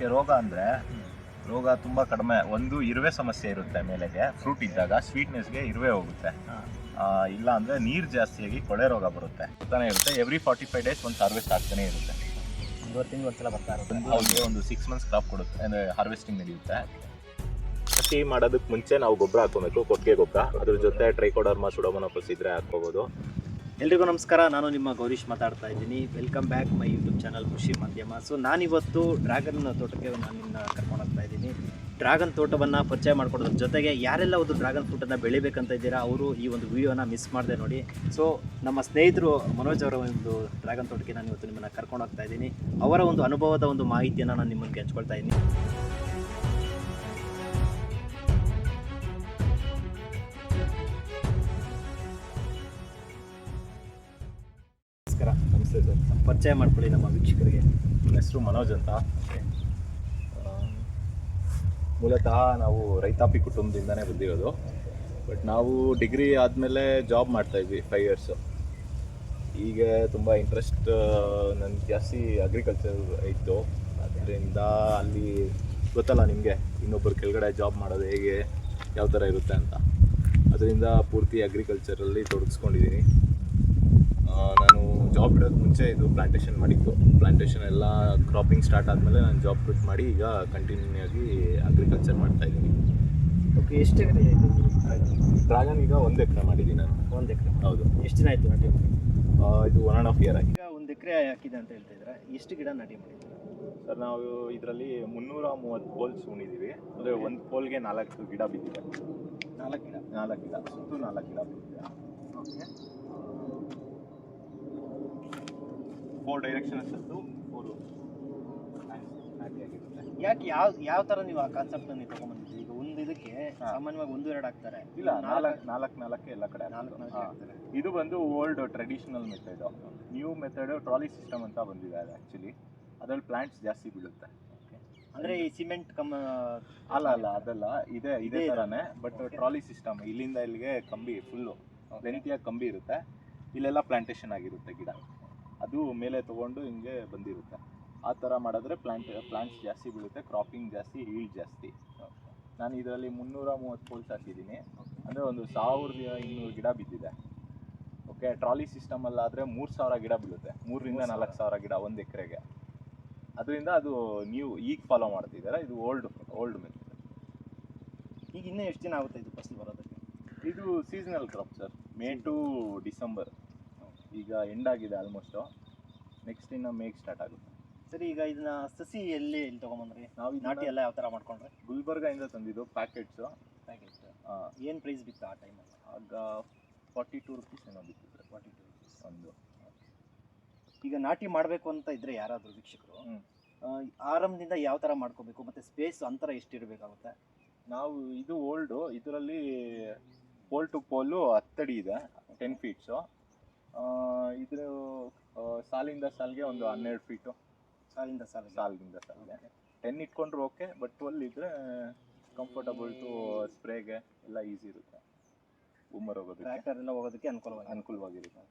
ಇದಕ್ಕೆ ರೋಗ ಅಂದರೆ ರೋಗ ತುಂಬಾ ಕಡಿಮೆ. ಒಂದು ಇರುವೆ ಸಮಸ್ಯೆ ಇರುತ್ತೆ ಮೇಲೆಗೆ. ಫ್ರೂಟ್ ಇದ್ದಾಗ ಸ್ವೀಟ್ನೆಸ್ಗೆ ಇರುವೆ ಹೋಗುತ್ತೆ. ಆ, ಇಲ್ಲ ಅಂದ್ರೆ ನೀರು ಜಾಸ್ತಿಯಾಗಿ ಕೊಳೆ ರೋಗ ಬರುತ್ತೆ. ಬರ್ತಾನೆ ಇರುತ್ತೆ. ಎವ್ರಿ ಫಾರ್ಟಿ ಫೈವ್ ಡೇಸ್ ಒಂದು ಹಾರ್ವೆಸ್ಟ್ ಆಗ್ತಾನೆ ಇರುತ್ತೆ. ಒಂದ್ಸಲ ಬರ್ತಾ ಅವ್ರಿಗೆ ಒಂದು ಸಿಕ್ಸ್ ಮಂತ್ಸ್ ಕ್ರಾಪ್ ಕೊಡುತ್ತೆ. ಅಂದರೆ ಹಾರ್ವೆಸ್ಟಿಂಗ್ ನಡೆಯುತ್ತೆ. ಕೃಷಿ ಮಾಡೋದಕ್ಕೆ ಮುಂಚೆ ನಾವು ಗೊಬ್ಬರ ಹಾಕೋಬೇಕು ಕೊಟ್ಟಿಗೆ ಗೊಬ್ಬರ. ಅದ್ರ ಜೊತೆ ಟ್ರೈಕೋಡರ್ಮಾ ಸುಡೋಮನೋಪಸ್ ಇದ್ರೆ ಹಾಕೋಬಹುದು ಎಲ್ರಿಗೂ ನಮಸ್ಕಾರ. ನಾನು ನಿಮ್ಮ ಗೌರೀಶ್ ಮಾತಾಡ್ತಾ ಇದ್ದೀನಿ. Welcome back my YouTube channel ಕೃಷಿ ಮಾಧ್ಯಮ ಸೊ ನಾನಿವತ್ತು ಡ್ರ್ಯಾಗನ್ ತೋಟಕ್ಕೆ ನಾನು ನಿನ್ನ ಕರ್ಕೊಂಡು ಹೋಗ್ತಾ ಇದ್ದೀನಿ. ಡ್ರ್ಯಾಗನ್ ತೋಟವನ್ನು ಪರಿಚಯ ಮಾಡ್ಕೊಡೋದ್ರ ಜೊತೆಗೆ ಯಾರೆಲ್ಲ ಒಂದು ಡ್ರ್ಯಾಗನ್ ಫ್ರೂಟನ್ನು ಬೆಳಿಬೇಕಂತ ಇದ್ದೀರಾ, ಅವರು ಈ ಒಂದು ವಿಡಿಯೋನ ಮಿಸ್ ಮಾಡಿದೆ ನೋಡಿ. ಸೊ ನಮ್ಮ ಸ್ನೇಹಿತರು ಮನೋಜ್ ಅವರ ಒಂದು ಡ್ರ್ಯಾಗನ್ ತೋಟಕ್ಕೆ ನಾನು ಇವತ್ತು ನಿಮ್ಮನ್ನು ಕರ್ಕೊಂಡು ಹೋಗ್ತಾ ಇದ್ದೀನಿ. ಅವರ ಒಂದು ಅನುಭವದ ಒಂದು ಮಾಹಿತಿಯನ್ನು ನಾನು ನಿಮ್ಮನ್ನು ಹಂಚ್ಕೊಳ್ತಾ ಇದ್ದೀನಿ. ಪರಿಚಯ ಮಾಡ್ಕೊಳ್ಳಿ ನಮ್ಮ ವೀಕ್ಷಕರಿಗೆ. ನನ್ನ ಹೆಸರು ಮನೋಜ್ ಅಂತ. ಮೂಲತಃ ನಾವು ರೈತಾಪಿ ಕುಟುಂಬದಿಂದನೇ ಬಂದಿರೋದು. ಬಟ್ ನಾವು ಡಿಗ್ರಿ ಆದಮೇಲೆ ಜಾಬ್ ಮಾಡ್ತಾ ಇದ್ವಿ ಫೈವ್ ಇಯರ್ಸು ಈಗ ತುಂಬ ಇಂಟ್ರೆಸ್ಟ್ ನನಗೆ ಜಾಸ್ತಿ ಅಗ್ರಿಕಲ್ಚರ್ ಇತ್ತು. ಅದರಿಂದ ಅಲ್ಲಿ ಗೊತ್ತಲ್ಲ ನಿಮಗೆ ಇನ್ನೊಬ್ಬರು ಕೆಳಗಡೆ ಜಾಬ್ ಮಾಡೋದು ಹೇಗೆ ಯಾವ ಥರ ಇರುತ್ತೆ ಅಂತ. ಅದರಿಂದ ಪೂರ್ತಿ ಅಗ್ರಿಕಲ್ಚರಲ್ಲಿ ತೊಡಗಿಸ್ಕೊಂಡಿದ್ದೀನಿ ನಾನು ಜಾಬ್ ಬಿಡೋದು ಮುಂಚೆ ಇದು ಪ್ಲಾಂಟೇಷನ್ ಮಾಡಿದ್ದು. ಪ್ಲಾಂಟೇಷನ್ ಎಲ್ಲ ಕ್ರಾಪಿಂಗ್ ಸ್ಟಾರ್ಟ್ ಆದಮೇಲೆ ನಾನು ಜಾಬ್ ಕ್ವಿಟ್ ಮಾಡಿ ಈಗ ಕಂಟಿನ್ಯೂ ಆಗಿ ಅಗ್ರಿಕಲ್ಚರ್ ಮಾಡ್ತಾ ಇದ್ದೀನಿ. ಓಕೆ ಎಷ್ಟು ಎಕರೆ ಇದೆ ಡ್ರಾಗನ್ ಈಗ ಒಂದು ಎಕರೆ ಮಾಡಿದ್ದೀನಿ ನಾನು. ಒಂದು ಎಕರೆ. ಹೌದು. ಎಷ್ಟು ದಿನ ಆಯಿತು ನಾಟಿ ಮಾಡಿ ಆ, ಇದು ಒನ್ ಆ್ಯಂಡ್ ಹಾಫ್ ಇಯರ್ ಆಗಿ ಈಗ ಒಂದು ಎಕರೆ ಹಾಕಿದೆ ಅಂತ ಹೇಳ್ತಾ ಇದ್ರೆ ಎಷ್ಟು ಗಿಡ ನಾಟಿ ಮಾಡಿದ್ದೀರಾ? ಸರ್ ನಾವು ಇದರಲ್ಲಿ ಮುನ್ನೂರ ಮೂವತ್ತು ಪೋಲ್ಸ್ ಉಣಿದೀವಿ. ಅಂದರೆ ಒಂದು ಪೋಲ್ಗೆ ನಾಲ್ಕು ಗಿಡ ಬಿದ್ದಿದೆ. ನಾಲ್ಕು ಗಿಡ. ನಾಲ್ಕು ಗಿಡ. ಸುತ್ತು ನಾಲ್ಕು ಗಿಡ ಬಿದ್ದಿದೆ. ಓಕೆ ಫೋರ್ ಡೈರೆಕ್ಷನ್ ಅಂತದ್ದು ಫೋರು ಯಾಕೆ ಯಾವ ಯಾವ ಥರ ನೀವು ಆ ಕಾನ್ಸೆಪ್ಟ್ ನೀವು ತಗೊಂಡ್ಬಂದಿದ್ರಿ ಈಗ ಒಂದು ಇದಕ್ಕೆ ಸಾಮಾನ್ಯವಾಗಿ ಒಂದು ಎರಡು ಹಾಕ್ತಾರೆ. ಇಲ್ಲ ನಾಲ್ಕು ನಾಲ್ಕು ನಾಲ್ಕು ಎಲ್ಲ ಕಡೆ ನಾಲ್ಕು ಇದು ಬಂದು old traditional method new method trolley system ಅಂತ ಬಂದಿದೆ ಅದು ಆ್ಯಕ್ಚುಲಿ ಅದ್ರಲ್ಲಿ ಪ್ಲಾಂಟ್ಸ್ ಜಾಸ್ತಿ ಬೀಳುತ್ತೆ. ಅಂದ್ರೆ ಈ ಸಿಮೆಂಟ್ ಕಮ್ಮ ಅಲ್ಲ ಅಲ್ಲ ಅದಲ್ಲ. ಇದೆ ಇದೇ ಇದೇ ಇದೆ. ಥರನೇ ಬಟ್ ಟ್ರಾಲಿ ಸಿಸ್ಟಮ್ ಇಲ್ಲಿಂದ ಇಲ್ಲಿಗೆ ಕಂಬಿ ಫುಲ್ಲು ಲೆಂತಿಯಾಗಿ ಕಂಬಿ ಇರುತ್ತೆ. ಇಲ್ಲೆಲ್ಲ ಪ್ಲಾಂಟೇಶನ್ ಆಗಿರುತ್ತೆ ಗಿಡ. ಅದು ಮೇಲೆ ತಗೊಂಡು ಹಿಂಗೆ ಬಂದಿರುತ್ತೆ. ಆ ಥರ ಮಾಡಿದ್ರೆ ಪ್ಲಾಂಟ್ ಪ್ಲಾಂಟ್ಸ್ ಜಾಸ್ತಿ ಬೀಳುತ್ತೆ ಕ್ರಾಪಿಂಗ್ ಜಾಸ್ತಿ ಹೀಲ್ಡ್ ಜಾಸ್ತಿ. ನಾನು ಇದರಲ್ಲಿ ಮುನ್ನೂರ ಮೂವತ್ತು ಪೋಲ್ಸ್ ಹಾಕಿದ್ದೀನಿ. ಅಂದರೆ ಒಂದು ಸಾವಿರದ ಇನ್ನೂರು ಗಿಡ ಬಿದ್ದಿದೆ. ಓಕೆ ಟ್ರಾಲಿ ಸಿಸ್ಟಮಲ್ಲಾದರೆ ಮೂರು ಸಾವಿರ ಗಿಡ ಬೀಳುತ್ತೆ. ಮೂರರಿಂದ. ನಾಲ್ಕು ಸಾವಿರ ಗಿಡ ಒಂದು ಎಕರೆಗೆ. ಅದರಿಂದ ಅದು ನೀವು ಈಗ ಫಾಲೋ ಮಾಡ್ತಿದ್ದೀರಾ? ಇದು ಓಲ್ಡ್ ಓಲ್ಡ್ ಮೆಥಡ್ ಈಗ ಇನ್ನೂ ಎಷ್ಟು ದಿನ ಆಗುತ್ತೆ ಇದು ಫಸ್ಟ್ ಬರೋದಕ್ಕೆ? ಇದು seasonal crop sir May to December ಈಗ ಎಂಡ್ ಆಗಿದೆ ಆಲ್ಮೋಸ್ಟು ನೆಕ್ಸ್ಟ್ ಇನ್ನು ಮೇಕ್ ಸ್ಟಾರ್ಟ್ ಆಗುತ್ತೆ. ಸರಿ ಈಗ ಇದನ್ನ ಸಸಿ ಎಲ್ಲಿ ಎಲ್ಲಿ ತೊಗೊಂಬಂದ್ರಿ? ನಾವು ನಾಟಿ ನಾಟಿ ಎಲ್ಲ ಯಾವ ಥರ ಮಾಡ್ಕೊಂಡ್ರೆ? ಗುಲ್ಬರ್ಗಾಯಿಂದ ತಂದಿದ್ದು ಪ್ಯಾಕೆಟ್ಸು ಪ್ಯಾಕೆಟ್ ಏನು ಪ್ರೈಸ್ ಬಿತ್ತು ಆ ಟೈಮಲ್ಲಿ ಆಗ ಫಾರ್ಟಿ ಟೂ ರುಪೀಸ್ ಏನೋ ಬಿಟ್ಟಿದೆ ಫಾರ್ಟಿ ಟು ರುಪೀಸ್ ಒಂದು. ಈಗ ನಾಟಿ ಮಾಡಬೇಕು ಅಂತ ಇದ್ರೆ ಯಾರಾದರೂ ವೀಕ್ಷಕರು ಆರಂಭದಿಂದ ಯಾವ ಥರ ಮಾಡ್ಕೋಬೇಕು? ಮತ್ತು ಸ್ಪೇಸ್ ಅಂತರ ಎಷ್ಟಿರಬೇಕಾಗುತ್ತೆ? ನಾವು ಇದು ಓಲ್ಡು ಇದರಲ್ಲಿ ಪೋಲ್ ಟು ಪೋಲು ಹತ್ತಡಿ ಇದೆ ಟೆನ್ ಫೀಟ್ಸು ಇದ್ರ ಆ, ಸಾಲಿಂದ ಸಾಲಿಗೆ ಒಂದು ಹನ್ನೆರಡು ಫೀಟು ಸಾಲಿಂದ ಸಾಲ ಸಾಲಿಂದ ಸಾಲಿಗೆ. ಟೆನ್ ಇಟ್ಕೊಂಡ್ರು ಓಕೆ ಬಟ್ ಟ್ವೆಲ್ ಇದ್ರೆ ಕಂಫರ್ಟಬಲ್ ಟು ಸ್ಪ್ರೇಗೆ ಎಲ್ಲ ಈಸಿ ಇರುತ್ತೆ. ಉಮ್ಮರ್ ಹೋಗೋದು ಟ್ರ್ಯಾಕ್ಟರ್ ಎಲ್ಲ ಹೋಗೋದಕ್ಕೆ ಅನುಕೂಲ ಅನುಕೂಲವಾಗಿರುತ್ತೆ.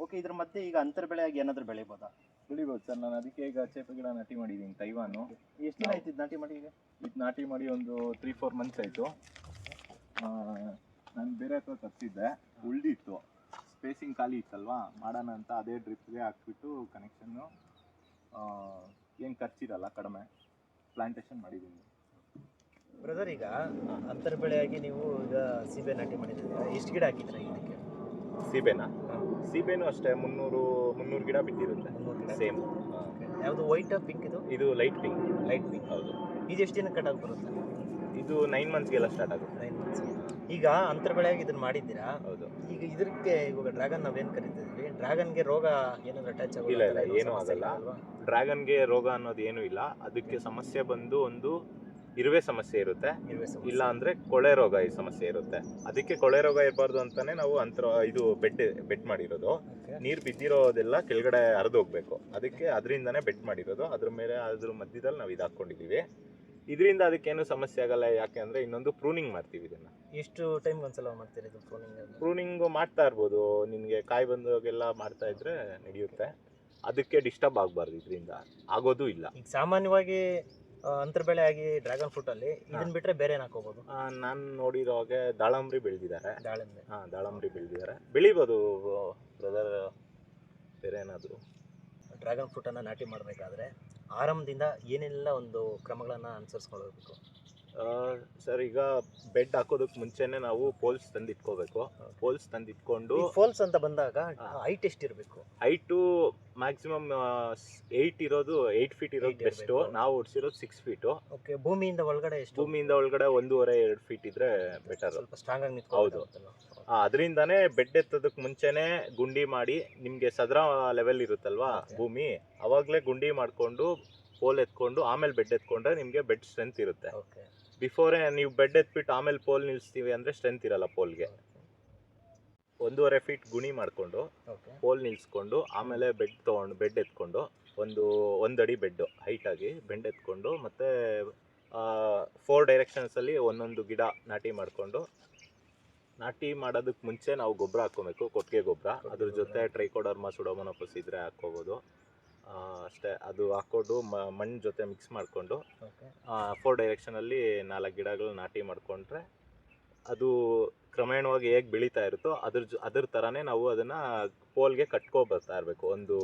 ಓಕೆ ಇದ್ರ ಮತ್ತೆ ಈಗ ಅಂತರ ಬೆಳೆಯಾಗಿ ಏನಾದರೂ ಬೆಳಿಬೋದಾ? ಬೆಳಿಬೋದು ಸರ್ ನಾನು ಅದಕ್ಕೆ ಈಗ ಚೇಪೆ ಗಿಡ ನಾಟಿ ಮಾಡಿದ್ದೀನಿ ತೈವಾನು. ಎಷ್ಟು ದಿನ ಆಯ್ತು ಇದು ನಾಟಿ ಮಾಡಿ ಈಗ? ಇದು ನಾಟಿ ಮಾಡಿ ಒಂದು ತ್ರೀ ಫೋರ್ ಮಂತ್ಸ್ ಆಯಿತು. ನಾನು ಬೇರೆ ಹತ್ರ ತರಿಸಿದ್ದೆ ಉಳ್ದಿತ್ತು ಸ್ಪೇಸಿಂಗ್ ಖಾಲಿ ಇತ್ತಲ್ವಾ? ಮಾಡೋಣ ಅಂತ ಅದೇ ಡ್ರಿಪ್ಗೆ ಹಾಕ್ಬಿಟ್ಟು ಕನೆಕ್ಷನ್ನು ಏನು ಖರ್ಚಿರಲ್ಲ ಕಡಿಮೆ. ಪ್ಲಾಂಟೇಶನ್ ಮಾಡಿದ್ದೀನಿ ಬ್ರದರ್ ಈಗ ಅಂತರ ಬೆಳೆಯಾಗಿ ನೀವು ಈಗ ಸೀಬೆ ನಾಟಿ ಮಾಡಿದ್ದೀರಾ? ಎಷ್ಟು ಗಿಡ ಹಾಕಿದ್ರ ಇದಕ್ಕೆ? ಸೀಬೆನಾ? ಸೀಬೆನೂ ಅಷ್ಟೇ ಮುನ್ನೂರು ಮುನ್ನೂರು ಗಿಡ ಬಿದ್ದಿರುತ್ತೆ. ಸೇಮ್ ಯಾವುದು ವೈಟ್ ಪಿಂಕ್ ಇದು? ಇದು ಲೈಟ್ ಪಿಂಕ್ ಲೈಟ್ ಪಿಂಕ್ ಹೌದು. ಇದು ಎಷ್ಟು ದಿನ ಕಟ್ ಆಗಿ ಬರುತ್ತೆ? ಇದು ನೈನ್ ಮಂತ್ಸ್ಗೆಲ್ಲ ಸ್ಟಾರ್ಟ್ ಆಗುತ್ತೆ. ನೈನ್ ಮಂತ್ಸ್ಗೆ ಈಗ ಅಂತರ ಬೆಳೆಯಾಗಿ ಇದನ್ನು ಮಾಡಿದ್ದೀರಾ? ಹೌದು. ಈಗ ಇದಕ್ಕೆ ಇವಾಗ ಡ್ರ್ಯಾಗನ್ ನಾವೇನು ಕರಿತಿದ್ವಿ? ಡ್ರ್ಯಾಗನ್ಗೆ ರೋಗ ಏನಾದ್ರು ಅಟ್ಯಾಚ್ ಇಲ್ಲ, ಇಲ್ಲ, ಏನೂ ಆಗಲ್ಲ. ಡ್ರ್ಯಾಗನ್ಗೆ ರೋಗ ಅನ್ನೋದು ಏನೂ ಇಲ್ಲ. ಅದಕ್ಕೆ ಸಮಸ್ಯೆ ಬಂದು ಒಂದು ಇರುವೆ ಸಮಸ್ಯೆ ಇರುತ್ತೆ. ಇಲ್ಲ ಅಂದ್ರೆ ಕೊಳೆ ರೋಗ ಈ ಸಮಸ್ಯೆ ಇರುತ್ತೆ. ಅದಕ್ಕೆ ಕೊಳೆ ರೋಗ ಇರಬಾರ್ದು ಅಂತಾನೆ ನಾವು ಅಂತರ ಇದು ಬೆಡ್ ಬೆಡ್ ಮಾಡಿರೋದು. ನೀರು ಬಿದ್ದಿರೋದೆಲ್ಲ ಕೆಳಗಡೆ ಹರಿದು ಹೋಗ್ಬೇಕು. ಅದಕ್ಕೆ ಅದರಿಂದನೇ ಬೆಡ್ ಮಾಡಿರೋದು. ಅದ್ರ ಮೇಲೆ ಅದ್ರ ಮಧ್ಯದಲ್ಲಿ ನಾವು ಇದು ಹಾಕೊಂಡಿದೀವಿ. ಇದರಿಂದ ಅದಕ್ಕೇನು ಸಮಸ್ಯೆ ಆಗಲ್ಲ ಯಾಕೆ ಅಂದರೆ ಇನ್ನೊಂದು ಪ್ರೂನಿಂಗ್ ಮಾಡ್ತೀವಿ ಇದನ್ನು. ಎಷ್ಟು ಟೈಮ್ ಒಂದ್ಸಲ ಮಾಡ್ತೀರಿ ಇದು ಪ್ರೂನಿಂಗ್ ಪ್ರೂನಿಂಗು ಮಾಡ್ತಾ ಇರ್ಬೋದು. ನಿಮಗೆ ಕಾಯಿ ಬಂದಾಗೆಲ್ಲ ಮಾಡ್ತಾ ಇದ್ರೆ ನಡೆಯುತ್ತೆ. ಅದಕ್ಕೆ ಡಿಸ್ಟರ್ಬ್ ಆಗಬಾರ್ದು ಇದರಿಂದ. ಆಗೋದು ಇಲ್ಲ. ಈಗ ಸಾಮಾನ್ಯವಾಗಿ ಅಂತರ ಬೆಳೆ ಆಗಿ ಡ್ರ್ಯಾಗನ್ ಫ್ರೂಟ್ ಅಲ್ಲಿ ಇದನ್ನ ಬಿಟ್ರೆ ಬೇರೆ ಏನ್ ಹಾಕೋಬಹುದು ನಾನು ನೋಡಿರೋ ಹಾಗೆ ದಾಳಂಬ್ರಿ ಬೆಳೆದಿದ್ದಾರೆ ದಾಳಿಂಬೆ ಹಾಂ ದಾಳಂಬ್ರಿ ಬೆಳೆದಿದ್ದಾರೆ ಬೆಳಿಬೋದು ಬ್ರದರ್ ಬೇರೆ ಏನಾದರೂ? ಡ್ರ್ಯಾಗನ್ ಫ್ರೂಟ್ ಅನ್ನ ನಾಟಿ ಮಾಡಬೇಕಾದ್ರೆ ಆರಂಭದಿಂದ ಏನೆಲ್ಲ ಒಂದು ಕ್ರಮಗಳನ್ನ ಅನುಸರಿಸ್ಕೊಳ್ಬೇಕು? ಸರ್ ಈಗ ಬೆಡ್ ಹಾಕೋದಕ್ಕೆ ಮುಂಚೆನೆ ನಾವು ಪೋಲ್ಸ್ ತಂದಿಟ್ಕೋಬೇಕು. ಪೋಲ್ಸ್ ತಂದಿಟ್ಕೊಂಡು ಪೋಲ್ಸ್ ಫೋಲ್ಸ್ ಅಂತ ಬಂದಾಗ. ಹೈಟ್ ಎಷ್ಟಿರಬೇಕು? ಹೈಟು ಮ್ಯಾಕ್ಸಿಮಮ್ ಏಯ್ಟ್ ಇರೋದು ಏಯ್ಟ್ ಫೀಟ್ ಇರೋದು ಬೆಸ್ಟ್ ಬೆಸ್ಟು. ನಾವು ಹೊಡ್ಸಿರೋದು ಸಿಕ್ಸ್ ಫೀಟು ಓಕೆ ಭೂಮಿಯಿಂದ ಒಳಗಡೆ ಎಷ್ಟು? ಭೂಮಿಯಿಂದ ಒಳಗಡೆ ಒಂದೂವರೆ ಎರಡು ಫೀಟ್ ಇದ್ರೆ ಬೆಟರ್ ಸ್ವಲ್ಪ ಸ್ಟ್ರಾಂಗ್ ಆಗಿ ಹೌದು. ಅದರಿಂದಾನೇ ಬೆಡ್ ಎತ್ತೋದಕ್ಕೆ ಮುಂಚೆನೆ ಗುಂಡಿ ಮಾಡಿ ನಿಮಗೆ ಸದರ ಲೆವೆಲ್ ಇರುತ್ತಲ್ವಾ ಭೂಮಿ ಅವಾಗಲೇ ಗುಂಡಿ ಮಾಡಿಕೊಂಡು ಪೋಲ್ ಎತ್ಕೊಂಡು ಆಮೇಲೆ ಬೆಡ್ ಎತ್ಕೊಂಡ್ರೆ ನಿಮಗೆ ಬೆಡ್ ಸ್ಟ್ರೆಂತ್ ಇರುತ್ತೆ. ಓಕೆ ಬಿಫೋರೇ ನೀವು ಬೆಡ್ ಎತ್ಬಿಟ್ಟು ಆಮೇಲೆ ಪೋಲ್ ನಿಲ್ಲಿಸ್ತೀವಿ ಅಂದರೆ ಸ್ಟ್ರೆಂತ್ ಇರಲ್ಲ ಪೋಲ್ಗೆ. ಒಂದೂವರೆ ಫೀಟ್ ಗುಣಿ ಮಾಡಿಕೊಂಡು ಪೋಲ್ ನಿಲ್ಲಿಸ್ಕೊಂಡು ಆಮೇಲೆ ಬೆಡ್ ತೊಗೊಂಡು ಬೆಡ್ ಎತ್ಕೊಂಡು ಒಂದು ಒಂದಡಿ ಬೆಡ್ಡು ಹೈಟಾಗಿ ಬೆಂಡ್ ಎತ್ಕೊಂಡು ಮತ್ತು ಫೋರ್ ಡೈರೆಕ್ಷನ್ಸಲ್ಲಿ ಒಂದೊಂದು ಗಿಡ ನಾಟಿ ಮಾಡಿಕೊಂಡು ನಾಟಿ ಮಾಡೋದಕ್ಕೆ ಮುಂಚೆ ನಾವು ಗೊಬ್ಬರ ಹಾಕ್ಕೋಬೇಕು ಕೊಟ್ಟಿಗೆ ಗೊಬ್ಬರ. ಅದ್ರ ಜೊತೆ ಟ್ರೈಕೋಡರ್ಮ ಸುಡೋಮನೋಪಸ್ ಇದ್ರೆ ಹಾಕ್ಕೋಬೋದು. ಅಷ್ಟೇ. ಅದು ಹಾಕ್ಕೊಂಡು ಮಣ್ಣು ಜೊತೆ ಮಿಕ್ಸ್ ಮಾಡಿಕೊಂಡು ಫೋರ್ ಡೈರೆಕ್ಷನಲ್ಲಿ ನಾಲ್ಕು ಗಿಡಗಳು ನಾಟಿ ಮಾಡಿಕೊಂಡ್ರೆ ಅದು ಕ್ರಮೇಣವಾಗಿ ಹೇಗೆ ಬೆಳೀತಾ ಇರುತ್ತೋ ಅದ್ರ ಜೊ ಅದ್ರ ಥರನೇ ನಾವು ಅದನ್ನು ಪೋಲ್ಗೆ ಕಟ್ಕೊ ಬರ್ತಾ ಇರಬೇಕು ಒಂದು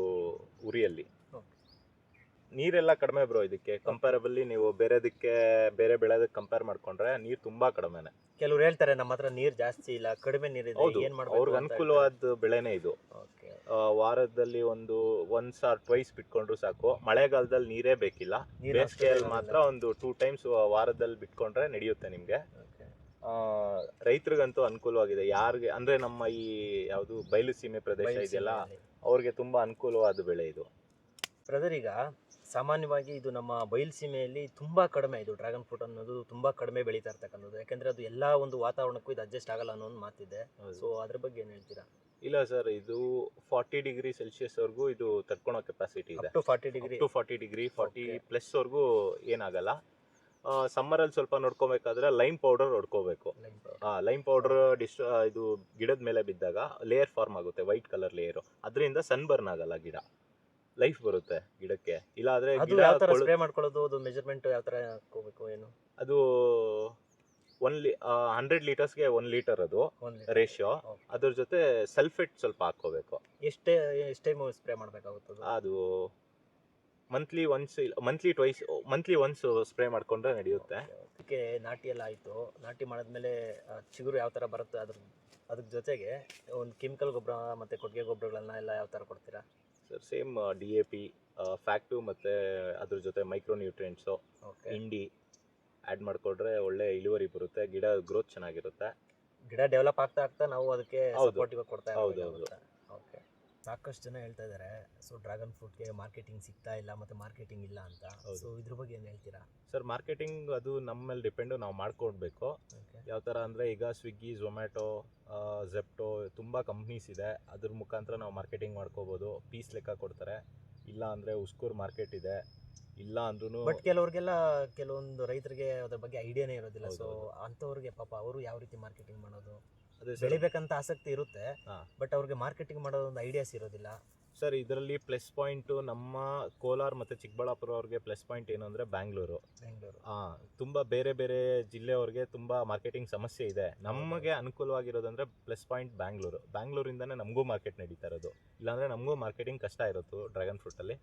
ಉರಿಯಲ್ಲಿ. ನೀರೆಲ್ಲ ಕಡಿಮೆ ಬರೋ ಇದಕ್ಕೆ. ಕಂಪೇರಬಲಿ ನೀವು ಬೇರೆದಕ್ಕೆ ಬೇರೆ ಬೆಳೆದಕ್ಕೆ ಕಂಪೇರ್ ಮಾಡ್ಕೊಂಡ್ರೆ ನೀರು ತುಂಬಾ ಕಡಿಮೆನೆ. ಕೆಲವ್ರು ಹೇಳ್ತಾರೆ ನಮ್ಮ ಹತ್ರ ನೀರ್ ಜಾಸ್ತಿ ಇಲ್ಲ ಕಡಿಮೆ ನೀರಿದೆ ಹೌದು. ಏನ್ ಮಾಡ್ಬೇಕು ಅವ್ರಿಗೆ ಅಂತ ಅನುಕೂಲವಾದ ಬೆಳೆನೇ ಇದು. ಹೇಳ್ತಾರೆ. Okay. ಆ, ವಾರದಲ್ಲಿ ಒಂದು ಒನ್ಸ್ ಆರ್ ಟ್ವೈಸ್ ಬಿಟ್ಕೊಂಡ್ರು ಸಾಕು. ಮಳೆಗಾಲದಲ್ಲಿ ನೀರೇ ಬೇಕಿಲ್ಲ. ನೀರ್ ಬೇಸಿಗೆಯಲ್ಲಿ ಮಾತ್ರ ಒಂದು ಟೂ ಟೈಮ್ಸ್ ವಾರದಲ್ಲಿ ಬಿಟ್ಕೊಂಡ್ರೆ ನಡೆಯುತ್ತೆ ನಿಮಗೆ. Okay. ರೈತರಿಗಂತೂ ಅನುಕೂಲವಾಗಿದೆ. ಯಾರಿಗೆ ಅಂದ್ರೆ ನಮ್ಮ ಈ ಯಾವುದು ಬಯಲು ಸೀಮೆ ಪ್ರದೇಶ ಬಯಲು ಇದೆಯಲ್ಲ ಸೀಮೆಯಲ್ಲಿ. ಅವ್ರಿಗೆ ತುಂಬಾ ಅನುಕೂಲವಾದ ಬೆಳೆ ಇದು. ಬ್ರದರ್ ಈಗ ಸಾಮಾನ್ಯವಾಗಿ ಇದು ನಮ್ಮ ಬಯಲುಸೀಮೆಯಲ್ಲಿ ತುಂಬ ಕಡಿಮೆ ಇದು ಡ್ರ್ಯಾಗನ್ ಫ್ರೂಟ್ ಅನ್ನೋದು ತುಂಬ ಕಡಿಮೆ ಬೆಳೀತಾ ಇರ್ತಕ್ಕಂಥದ್ದು. ಯಾಕೆಂದ್ರೆ ಅದು ಎಲ್ಲ ಒಂದು ವಾತಾವರಣಕ್ಕೂ ಇದು ಅಡ್ಜಸ್ಟ್ ಆಗಲ್ಲ ಅನ್ನೋ ಒಂದು ಮಾತಿದೆ. ಸೊ ಅದ್ರ ಬಗ್ಗೆ ಏನು ಹೇಳ್ತೀರಾ? ಇಲ್ಲ ಸರ್ ಇದು ಫಾರ್ಟಿ ಡಿಗ್ರಿ ಸೆಲ್ಸಿಯಸ್ ವರ್ಗೂ ಇದು ತಡ್ಕೊಳ್ಳೋ ಕೆಪಾಸಿಟಿ ಇದೆ. Two forty degree. Two forty degree forty. Plus ವರ್ಗೂ ಏನಾಗಲ್ಲ. ಸಮ್ಮರಲ್ಲಿ ಸ್ವಲ್ಪ ನೋಡ್ಕೋಬೇಕಾದ್ರೆ ಲೈಮ್ ಪೌಡರ್ ಹೊಡ್ಕೋಬೇಕು. ಲೈಮ್ ಪೌಡರ್ ಡಿಸ್ ಇದು ಗಿಡದ ಮೇಲೆ ಬಿದ್ದಾಗ ಲೇಯರ್ ಫಾರ್ಮ್ ಆಗುತ್ತೆ ವೈಟ್ ಕಲರ್ ಲೇಯರು ಅದರಿಂದ ಸನ್ ಬರ್ನ್ ಆಗಲ್ಲ ಗಿಡ. ಲೈಫ್ ಬರುತ್ತೆ ಗಿಡಕ್ಕೆ. ಇಲ್ಲಾಂದ್ರೆ ಅದು ಯಾವ ತರ ಸ್ಪ್ರೇ ಮಾಡ್ಕೊಳ್ಳೋದು ಅದು ಮೆಜರ್ಮೆಂಟ್ ಯಾವ ತರ ಹಾಕೋಬೇಕು ಏನು? ಅದು ಒನ್ ಲಿ ಹಂಡ್ರೆಡ್ ಲೀಟರ್ಸ್ಗೆ ಒನ್ ಲೀಟರ್ ಅದು ರೇಷಿಯೋ ಅದ್ರ ಜೊತೆ ಸಲ್ಫೇಟ್ ಸ್ವಲ್ಪ ಹಾಕೋಬೇಕು ಎಷ್ಟೇ ಎಷ್ಟೇ ಸ್ಪ್ರೇ ಮಾಡಬೇಕಾಗುತ್ತೆ ಅದು? Monthly once monthly twice monthly once spray ಮಾಡ್ಕೊಂಡ್ರೆ ನಡೆಯುತ್ತೆ. ಅದಕ್ಕೆ ನಾಟಿ ಎಲ್ಲ ಆಯಿತು. ನಾಟಿ ಮಾಡಿದ್ಮೇಲೆ ಚಿಗುರು ಯಾವ ತರ ಬರುತ್ತೆ ಅದ್ರ ಅದ್ರ ಜೊತೆಗೆ ಒಂದು ಕೆಮಿಕಲ್ ಗೊಬ್ಬರ ಮತ್ತೆ ಕೊಟ್ಟಿಗೆ ಗೊಬ್ಬರಗಳನ್ನ ಎಲ್ಲ ಯಾವ ತರ ಕೊಡ್ತೀರಾ? Sir same D A P fact ಮತ್ತು ಅದ್ರ ಜೊತೆ ಮೈಕ್ರೋ ನ್ಯೂಟ್ರಿಯೆಂಟ್ಸು ಹಿಂಡಿ ಇಂಡಿ ಆ್ಯಡ್ ಮಾಡಿಕೊಂಡ್ರೆ ಒಳ್ಳೆ ಇಳುವರಿ ಬರುತ್ತೆ ಗಿಡ ಗ್ರೋತ್ ಚೆನ್ನಾಗಿರುತ್ತೆ ಗಿಡ ಡೆವಲಪ್ ಆಗ್ತಾ ಆಗ್ತಾ ನಾವು ಅದಕ್ಕೆ ಹೌದು. ಕೊಡ್ತಾ ಹೌದು, ಇರ್ಬೇಕಾಗುತ್ತೆ. ಸಾಕಷ್ಟು ಜನ ಹೇಳ್ತಾ ಇದ್ದಾರೆ ಸೊ ಡ್ರ್ಯಾಗನ್ ಫ್ರೂಟ್ಗೆ ಮಾರ್ಕೆಟಿಂಗ್ ಸಿಗ್ತಾ ಇಲ್ಲ ಮತ್ತೆ ಮಾರ್ಕೆಟಿಂಗ್ ಇಲ್ಲ ಅಂತ. ಸೊ ಇದ್ರ ಬಗ್ಗೆ ಏನು ಹೇಳ್ತೀರಾ? ಸರ್ ಮಾರ್ಕೆಟಿಂಗ್ ಅದು ನಮ್ಮ ಮೇಲೆ ಡಿಪೆಂಡು ನಾವು ಮಾಡ್ಕೊಡ್ಬೇಕು. ಯಾವ ಥರ ಅಂದರೆ ಈಗ ಸ್ವಿಗ್ಗಿ ಝೊಮ್ಯಾಟೊ ಝೆಪ್ಟೊ ತುಂಬ ಕಂಪ್ನೀಸ್ ಇದೆ. ಅದ್ರ ಮುಖಾಂತರ ನಾವು ಮಾರ್ಕೆಟಿಂಗ್ ಮಾಡ್ಕೋಬೋದು. ಪೀಸ್ ಲೆಕ್ಕ ಕೊಡ್ತಾರೆ. ಇಲ್ಲ ಅಂದರೆ ಉಸ್ಕೂರ್ ಮಾರ್ಕೆಟ್ ಇದೆ. ಇಲ್ಲ ಅಂದ್ರೂ ಬಟ್ ಕೆಲವ್ರಿಗೆಲ್ಲ ಕೆಲವೊಂದು ರೈತರಿಗೆ ಅದ್ರ ಬಗ್ಗೆ ಐಡಿಯಾನೇ ಇರೋದಿಲ್ಲ. ಸೊ. ಅಂಥವ್ರಿಗೆ ಪಾಪ ಅವರು ಯಾವ ರೀತಿ ಮಾರ್ಕೆಟಿಂಗ್ ಮಾಡೋದು? ಅದೇ ಸರ್. ಬೆಳಿಬೇಕಂತ ಆಸಕ್ತಿ ಇರುತ್ತೆ. ಹಾ. ಬಟ್ ಅವ್ರಿಗೆ ಮಾರ್ಕೆಟಿಂಗ್ ಮಾಡೋದು ಒಂದು ಐಡಿಯಾಸ್ ಇರೋದಿಲ್ಲ. ಸರ್ ಇದರಲ್ಲಿ ಪ್ಲಸ್ ಪಾಯಿಂಟು ನಮ್ಮ ಕೋಲಾರ್ ಮತ್ತು ಚಿಕ್ಕಬಳ್ಳಾಪುರ ಅವ್ರಿಗೆ ಪ್ಲಸ್ ಪಾಯಿಂಟ್ ಏನು ಅಂದರೆ ಬ್ಯಾಂಗ್ಳೂರು ಬೆಂಗಳೂರು ಹಾಂ ತುಂಬ ಬೇರೆ ಬೇರೆ ಜಿಲ್ಲೆಯವ್ರಿಗೆ ತುಂಬಾ ಮಾರ್ಕೆಟಿಂಗ್ ಸಮಸ್ಯೆ ಇದೆ. ನಮಗೆ ಅನುಕೂಲವಾಗಿರೋದಂದ್ರೆ ಪ್ಲಸ್ ಪಾಯಿಂಟ್ ಬ್ಯಾಂಗ್ಳೂರು ಬ್ಯಾಂಗ್ಳೂರಿಂದನೇ ನಮಗೂ ಮಾರ್ಕೆಟ್ ನಡೀತಾ ಇರೋದು. ಇಲ್ಲಾಂದ್ರೆ ನಮಗೂ ಮಾರ್ಕೆಟಿಂಗ್ ಕಷ್ಟ ಇರೋದು ಡ್ರ್ಯಾಗನ್ ಫ್ರೂಟಲ್ಲಿ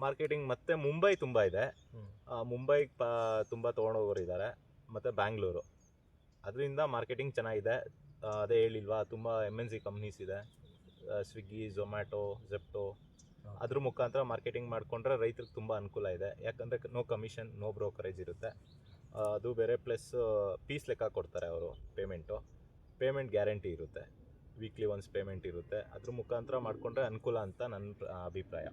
ಮಾರ್ಕೆಟಿಂಗ್ ಮತ್ತೆ ಮುಂಬೈ ತುಂಬಾ ಇದೆ. ಹ್ಮ್. ಆ, ಮುಂಬೈಗೆ ಪ ತುಂಬ ತೊಗೊಂಡೋಗೋರು ಇದ್ದಾರೆ. ಮತ್ತು ಬ್ಯಾಂಗ್ಳೂರು ಅದರಿಂದ ಮಾರ್ಕೆಟಿಂಗ್ ಚೆನ್ನಾಗಿದೆ. ಅದೇ ಹೇಳಿಲ್ವಾ ತುಂಬ ಎಂ ಎನ್ ಸಿ ಕಂಪ್ನೀಸ್ ಇದೆ. ಸ್ವಿಗ್ಗಿ ಝೊಮ್ಯಾಟೊ ಝೆಪ್ಟೊ ಅದ್ರ ಮುಖಾಂತರ ಮಾರ್ಕೆಟಿಂಗ್ ಮಾಡಿಕೊಂಡ್ರೆ ರೈತರಿಗೆ ತುಂಬ ಅನುಕೂಲ ಇದೆ. ಯಾಕಂದರೆ ನೋ ಕಮಿಷನ್ ನೋ ಬ್ರೋಕರೇಜ್ ಇರುತ್ತೆ. ಅದು ಬೇರೆ ಪ್ಲಸ್ ಪೀಸ್ ಲೆಕ್ಕ ಕೊಡ್ತಾರೆ ಅವರು ಪೇಮೆಂಟು ಪೇಮೆಂಟ್ ಗ್ಯಾರಂಟಿ ಇರುತ್ತೆ. ವೀಕ್ಲಿ ಒನ್ಸ್ ಪೇಮೆಂಟ್ ಇರುತ್ತೆ. ಅದ್ರ ಮುಖಾಂತರ ಮಾಡಿಕೊಂಡ್ರೆ ಅನುಕೂಲ ಅಂತ ನನ್ನ ಅಭಿಪ್ರಾಯ.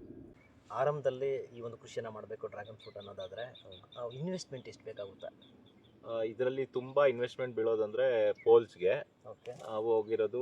ಆರಂಭದಲ್ಲಿ ಈ ಒಂದು ಕೃಷಿಯನ್ನು ಮಾಡಬೇಕು ಡ್ರ್ಯಾಗನ್ ಫ್ರೂಟ್ ಅನ್ನೋದಾದರೆ ಇನ್ವೆಸ್ಟ್ಮೆಂಟ್ ಎಷ್ಟು ಬೇಕಾಗುತ್ತೆ? ಇದರಲ್ಲಿ ತುಂಬ ಇನ್ವೆಸ್ಟ್ಮೆಂಟ್ ಬೀಳೋದಂದ್ರೆ ಪೋಲ್ಸ್ಗೆ. ಓಕೆ ನಾವು ಹೋಗಿರೋದು